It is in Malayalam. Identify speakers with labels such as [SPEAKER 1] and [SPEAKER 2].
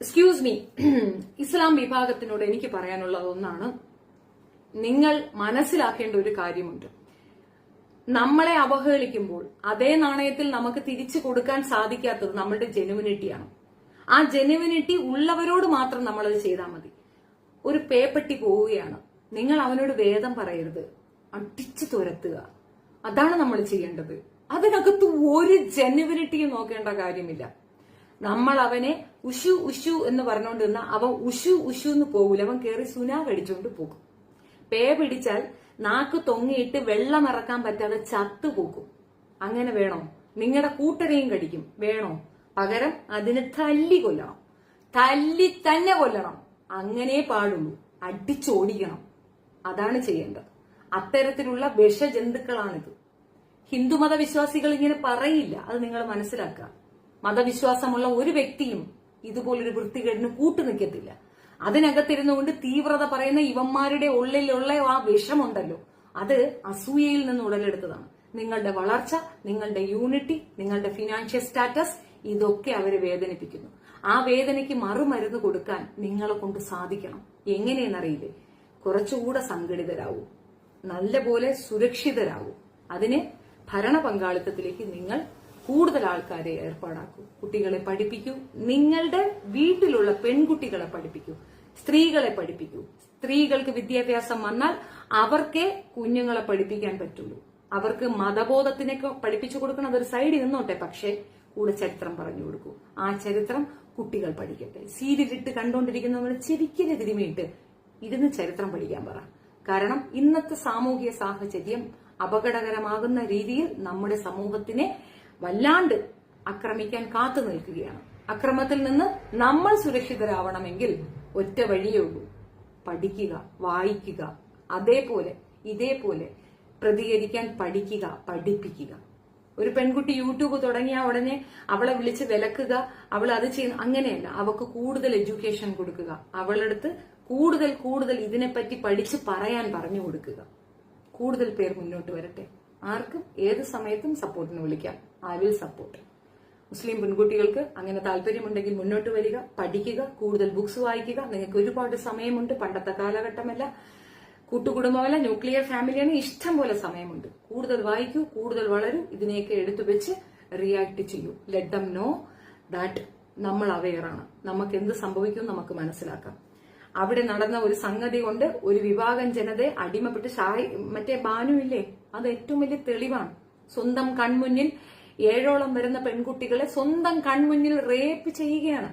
[SPEAKER 1] എക്സ്ക്യൂസ് മീ ഇസ്ലാം വിഭാഗത്തിനോട് എനിക്ക് പറയാനുള്ളത് ഒന്നാണ്. നിങ്ങൾ മനസ്സിലാക്കേണ്ട ഒരു കാര്യമുണ്ട്. നമ്മളെ അവഹേളിക്കുമ്പോൾ അതേ നാണയത്തിൽ നമുക്ക് തിരിച്ചു കൊടുക്കാൻ സാധിക്കാത്തത് നമ്മളുടെ ജെനുവിനിറ്റിയാണ്. ആ ജെനുവിനിറ്റി ഉള്ളവരോട് മാത്രം നമ്മളത് ചെയ്താൽ മതി. ഒരു പേപ്പെട്ടി പോവുകയാണ്. നിങ്ങൾ അവനോട് വേദം പറയരുത്. അടിച്ചു തുരത്തുക. അതാണ് നമ്മൾ ചെയ്യേണ്ടത്. അതിനകത്ത് ഒരു ജെനുവിനിറ്റിയും നോക്കേണ്ട കാര്യമില്ല. നമ്മൾ അവനെ ഉഷു ഉഷു എന്ന് പറഞ്ഞുകൊണ്ടിരുന്ന അവൻ ഉഷു ഉഷു എന്ന് പോകൂല. അവൻ കയറി സുനാ കടിച്ചുകൊണ്ട് പോകും. പേ പിടിച്ചാൽ നാക്ക് തൊങ്ങിയിട്ട് വെള്ളം ഇറക്കാൻ പറ്റാതെ ചത്തു പോക്കും അങ്ങനെ വേണോ? നിങ്ങളുടെ കൂട്ടരെയും കടിക്കും. വേണോ? പകരം അതിന് തല്ലി കൊല്ലണം. തല്ലി തന്നെ കൊല്ലണം. അങ്ങനെ പാടുള്ളൂ. അടിച്ചോടിക്കണം. അതാണ് ചെയ്യേണ്ടത്. അത്തരത്തിലുള്ള വിഷജന്തുക്കളാണിത്. ഹിന്ദുമത വിശ്വാസികൾ ഇങ്ങനെ പറയില്ല. അത് നിങ്ങൾ മനസ്സിലാക്കുക. മതവിശ്വാസമുള്ള ഒരു വ്യക്തിയും ഇതുപോലൊരു വൃത്തികേടിന് കൂട്ടു നിൽക്കത്തില്ല. അതിനകത്തിരുന്നുകൊണ്ട് തീവ്രത പറയുന്ന ഇവന്മാരുടെ ഉള്ളിലുള്ള ആ വിഷമുണ്ടല്ലോ. അത് അസൂയയിൽ നിന്ന് ഉടലെടുത്തതാണ്. നിങ്ങളുടെ വളർച്ച നിങ്ങളുടെ യൂണിറ്റി നിങ്ങളുടെ ഫിനാൻഷ്യൽ സ്റ്റാറ്റസ് ഇതൊക്കെ അവരെ വേദനിപ്പിക്കുന്നു. ആ വേദനയ്ക്ക് മറുമരുന്ന് കൊടുക്കാൻ നിങ്ങളെ കൊണ്ട് സാധിക്കണം. എങ്ങനെയെന്നറിയില്ലേ? കുറച്ചുകൂടെ സംഘടിതരാവൂ. നല്ലപോലെ സുരക്ഷിതരാകൂ അതിന് ഭരണ പങ്കാളിത്തത്തിലേക്ക് നിങ്ങൾ കൂടുതൽ ആൾക്കാരെ ഏർപ്പാടാക്കൂ. കുട്ടികളെ പഠിപ്പിക്കൂ. നിങ്ങളുടെ വീട്ടിലുള്ള പെൺകുട്ടികളെ പഠിപ്പിക്കൂ. സ്ത്രീകളെ പഠിപ്പിക്കൂ. സ്ത്രീകൾക്ക് വിദ്യാഭ്യാസം വന്നാൽ അവർക്കേ കുഞ്ഞുങ്ങളെ പഠിപ്പിക്കാൻ പറ്റുള്ളൂ. അവർക്ക് മതബോധത്തിനൊക്കെ പഠിപ്പിച്ചു കൊടുക്കണം ഒരു സൈഡിൽ നിന്നോട്ടെ പക്ഷേ കൂടെ ചരിത്രം പറഞ്ഞു കൊടുക്കൂ. ആ ചരിത്രം കുട്ടികൾ പഠിക്കട്ടെ. സീരിയലിട്ട് കണ്ടുകൊണ്ടിരിക്കുന്നവർ നമ്മൾ തിരുമിയിട്ട് ഇരുന്ന് ചരിത്രം പഠിക്കാൻ പറ. കാരണം ഇന്നത്തെ സാമൂഹിക സാഹചര്യം അപകടകരമാകുന്ന രീതിയിൽ നമ്മുടെ സമൂഹത്തിനെ വല്ലാണ്ട് ആക്രമിക്കാൻ കാത്തു നിൽക്കുകയാണ്. അക്രമത്തിൽ നിന്ന് നമ്മൾ സുരക്ഷിതരാവണമെങ്കിൽ ഒറ്റ വഴിയേ ഉള്ളൂ. പഠിക്കുക വായിക്കുക അതേപോലെ ഇതേപോലെ പ്രതികരിക്കാൻ പഠിക്കുക പഠിപ്പിക്കുക. ഒരു പെൺകുട്ടി യൂട്യൂബ് തുടങ്ങിയ ഉടനെ അവളെ വിളിച്ച് വിലക്കുക അവൾ അത് ചെയ്യുന്ന അങ്ങനെയല്ല. അവൾക്ക് കൂടുതൽ എഡ്യൂക്കേഷൻ കൊടുക്കുക. അവളടുത്ത് കൂടുതൽ കൂടുതൽ ഇതിനെപ്പറ്റി പഠിച്ച് പറയാൻ പറഞ്ഞു കൊടുക്കുക. കൂടുതൽ പേർ മുന്നോട്ട് വരട്ടെ. ആർക്കും ഏത് സമയത്തും സപ്പോർട്ടിന് വിളിക്കാം. I will support? മുസ്ലിം പെൺകുട്ടികൾക്ക് അങ്ങനെ താല്പര്യമുണ്ടെങ്കിൽ മുന്നോട്ട് വരിക പഠിക്കുക കൂടുതൽ ബുക്സ് വായിക്കുക. നിങ്ങൾക്ക് ഒരുപാട് സമയമുണ്ട്. പണ്ടത്തെ കാലഘട്ടമല്ല. കൂട്ടുകുടുംബമല്ല. ന്യൂക്ലിയർ ഫാമിലിയാണ്. ഇഷ്ടം പോലെ സമയമുണ്ട്. കൂടുതൽ വായിക്കൂ കൂടുതൽ വളരൂ. ഇതിനെയൊക്കെ എടുത്തു വെച്ച് റിയാക്ട് ചെയ്യൂ. ലെറ്റ് ദം നോ ദാറ്റ് നമ്മൾ അവെയറാണ് നമുക്ക് എന്ത് സംഭവിക്കും നമുക്ക് മനസ്സിലാക്കാം. അവിടെ നടന്ന ഒരു സംഗതി കൊണ്ട് ഒരു വിഭാഗം ജനതയെ അടിമപ്പെട്ട് ഷായി മറ്റേ ബാനു ഇല്ലേ? അത് ഏറ്റവും വലിയ തെളിവാണ്. സ്വന്തം കൺമുന്നിൽ ഏഴോളം വരുന്ന പെൺകുട്ടികളെ സ്വന്തം കൺമുന്നിൽ റേപ്പ് ചെയ്യുകയാണ്.